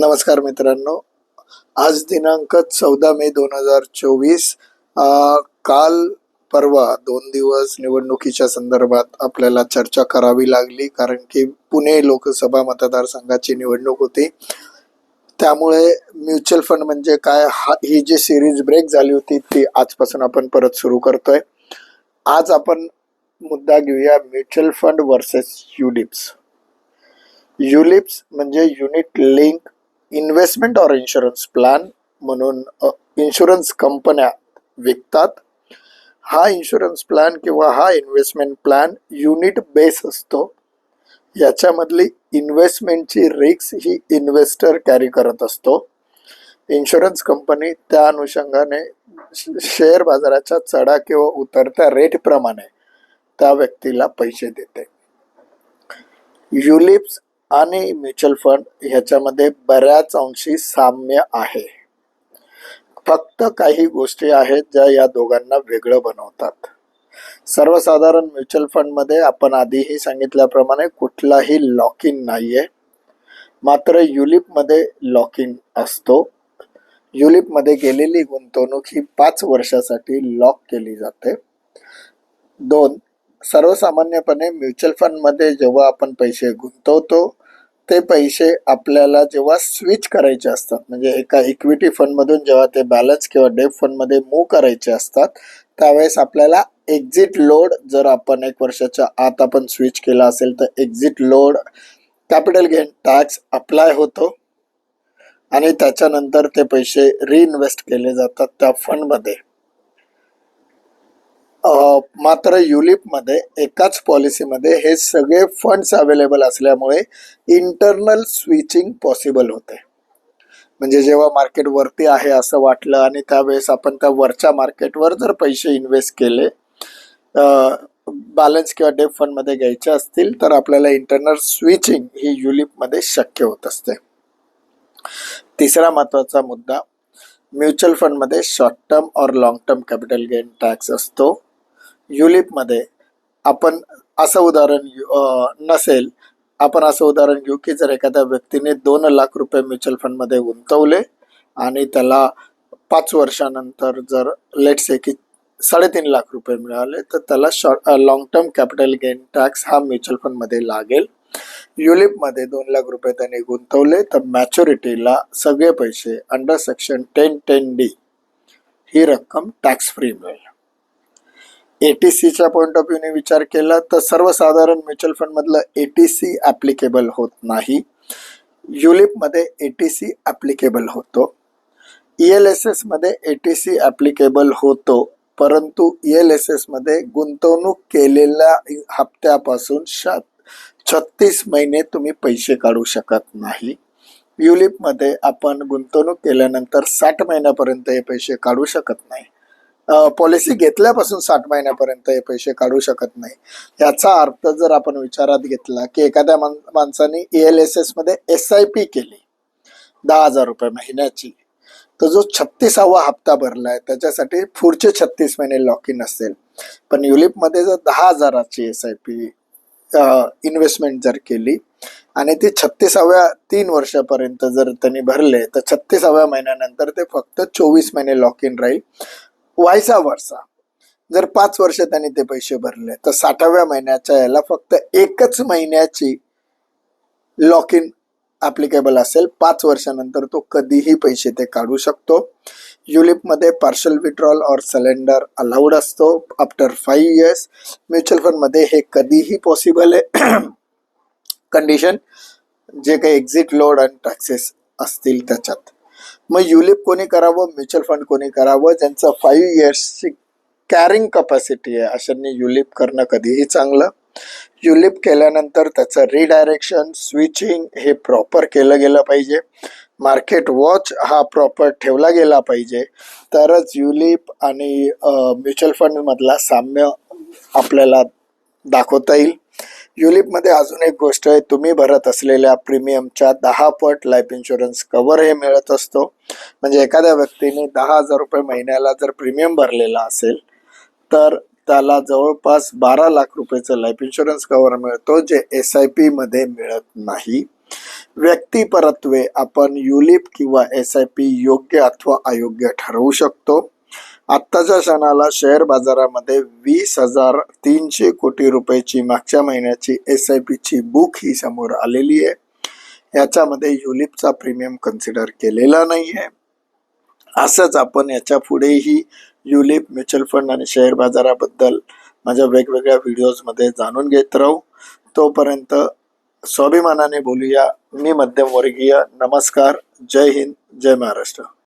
नमस्कार मित्रांनो. आज दिनांक चौदा मे दोन हजार चोवीस काल परवा दोन दिवस निवडणुकीच्या संदर्भात आपल्याला चर्चा करावी लागली कारण की पुणे लोकसभा मतदारसंघाची निवडणूक होती. त्यामुळे म्युच्युअल फंड म्हणजे काय हा ही जी सिरीज ब्रेक झाली होती ती आजपासून आपण परत सुरू करतोय. आज आपण मुद्दा घेऊया mutual fund versus ULIPs ULIPs म्हणजे unit link investment or insurance plan म्हणून इन्शुरन्स कंपन्या विकतात. हा इन्शुरन्स प्लॅन किंवा हा इन्व्हेस्टमेंट प्लॅन युनिट बेस असतो. याच्यामधली इन्व्हेस्टमेंटची रिक्स ही इन्व्हेस्टर कॅरी करत असतो. इन्शुरन्स कंपनी त्या अनुषंगाने शेअर बाजाराच्या चढा किंवा उतरत्या रेटप्रमाणे त्या व्यक्तीला पैसे देते. युलिप्स आणि म्युच्युअल फंड ह्याच्यामध्ये बऱ्याच अंशी साम्य आहे. फक्त काही गोष्टी आहेत ज्या या दोघांना वेगळं बनवतात. सर्वसाधारण म्युच्युअल फंडमध्ये आपण आधीही सांगितल्याप्रमाणे कुठलाही लॉक इन नाहीये. मात्र युलिपमध्ये लॉक इन असतो. युलिपमध्ये गेलेली गुंतवणूक ही पाच वर्षासाठी लॉक केली जाते. दोन सर्वसामान्यपणे म्युच्युअल फंडमध्ये जेव्हा आपण पैसे गुंतवतो ते पैसे आपल्याला जेव्हा स्विच करायचे असतात म्हणजे एका इक्विटी फंडमधून जेव्हा ते बॅलन्स किंवा डेप फंडमध्ये मूव्ह करायचे असतात त्यावेळेस आपल्याला एक्झिट लोड जर आपण एक वर्षाच्या आत आपण स्विच केला असेल तर exit load capital gain tax apply होतो. आणि त्याच्यानंतर ते पैसे रिइन्व्हेस्ट केले जातात त्या फंडमध्ये मात्र युलिपमध्ये एकाच पॉलिसीमध्ये हे सगळे फंड्स अवेलेबल असल्यामुळे इंटरनल स्विचिंग पॉसिबल होते. म्हणजे जेव्हा मार्केट वरती आहे असं वाटलं आणि त्यावेळेस आपण त्या वरच्या मार्केटवर जर पैसे इन्व्हेस्ट केले बॅलन्स किंवा डेप फंडमध्ये घ्यायचे असतील तर आपल्याला इंटरनल स्विचिंग ही युलिपमध्ये शक्य होत असते. तिसरा महत्त्वाचा मुद्दा म्युच्युअल फंडमध्ये शॉर्ट टर्म और long term capital gain tax असतो. युलिपमध्ये आपण असं उदाहरण नसेल आपण असं उदाहरण घेऊ की जर एखाद्या व्यक्तीने दोन लाख रुपये म्युच्युअल फंडमध्ये गुंतवले आणि त्याला पाच वर्षानंतर जर लेट से की साडेतीन लाख रुपये मिळाले तर त्याला short long term capital gain tax हा म्युच्युअल फंडमध्ये लागेल. युलिपमध्ये दोन लाख रुपये त्यांनी गुंतवले तर मॅच्युरिटीला सगळे पैसे under section ten ten D ही रक्कम टॅक्स फ्री मिळेल. एटीसीच्या पॉईंट ऑफ व्ह्यूने विचार केला तर सर्वसाधारण म्युच्युअल फंडमधलं एटीसी ॲप्लिकेबल होत नाही. युलिपमध्ये एटीसी ॲप्लिकेबल होतो. ई एल एस एसमध्ये एटीसी ॲप्लिकेबल होतो. परंतु ई एल एस एसमध्ये गुंतवणूक केलेल्या हप्त्यापासून शा छत्तीस महिने तुम्ही पैसे काढू शकत नाही. युलिपमध्ये आपण गुंतवणूक केल्यानंतर साठ महिन्यापर्यंत हे पैसे काढू शकत नाही. पॉलिसी घेतल्यापासून साठ महिन्यापर्यंत हे पैसे काढू शकत नाही. याचा अर्थ जर आपण विचारात घेतला की एखाद्या माणसाने E L S S I P केली. दहा हजार रुपये महिन्याची. तर जो छत्तीसावा हप्ता भरलाय त्याच्यासाठी पुढचे छत्तीस महिने लॉक इन असेल. पण युलिपमध्ये जर दहा हजाराची एस आय पी इन्व्हेस्टमेंट जर केली आणि ती छत्तीसाव्या तीन वर्षापर्यंत जर त्यांनी भरले तर छत्तीसाव्या महिन्यानंतर ते फक्त चोवीस महिने लॉक इन राहील. व्हायचा वर्षा. जर पाच वर्ष त्यांनी ते पैसे भरले तर साठाव्या महिन्याच्या याला फक्त एकच महिन्याची लॉक इन ॲप्लिकेबल असेल. पाच वर्षानंतर तो कधीही पैसे ते काढू शकतो. युलिपमध्ये पार्शल विड्रॉल और सिलेंडर अलाउड असतो आफ्टर फाईव्ह इयर्स म्युच्युअल फंडमध्ये हे कधीही पॉसिबल आहे. कंडिशन जे काही एक्झिट लोड आणि टॅक्सेस असतील त्याच्यात. मग युलिप कोणी करावं? म्युच्युअल फंड कोणी करावं? ज्यांचं फाईव्ह इयर्सची कॅरिंग कपॅसिटी आहे अशांनी युलिप करणं कधीही चांगलं. युलिप केल्यानंतर त्याचं रिडायरेक्शन स्विचिंग हे प्रॉपर केलं गेलं पाहिजे. मार्केट वॉच हा प्रॉपर ठेवला गेला पाहिजे. तरच युलिप आणि म्युच्युअल फंडमधला साम्य आपल्याला दाखवता येईल. युलिपमध्ये अजून एक गोष्ट आहे तुम्ही भरत असलेल्या प्रीमियमच्या दहा पट लाईफ इन्शुरन्स कव्हर हे मिळत असतो. म्हणजे एखाद्या व्यक्तीने दहा हजार रुपये महिन्याला जर प्रीमियम भरलेला असेल तर त्याला जवळपास बारा लाख रुपयेचं लाईफ इन्शुरन्स कव्हर मिळतो जे एस आय पीमध्ये मिळत नाही. व्यक्तिपरत्वे आपण युलिप किंवा एस आय पी योग्य अथवा अयोग्य ठरवू शकतो. आत्ताच्या क्षणाला शेअर बाजारामध्ये वीस हजार तीनशे कोटी रुपयाची मागच्या महिन्याची एस आय पीची बुक ही समोर आलेली आहे. याच्यामध्ये युलिपचा प्रीमियम कन्सिडर केलेला नाही आहे असंच आपण याच्या पुढेही युलिप म्युच्युअल फंड आणि शेअर बाजाराबद्दल माझ्या वेगवेगळ्या व्हिडिओजमध्ये जाणून घेत राहू. तोपर्यंत स्वाभिमानाने बोलूया. मी मध्यमवर्गीय. नमस्कार. जय हिंद. जय महाराष्ट्र.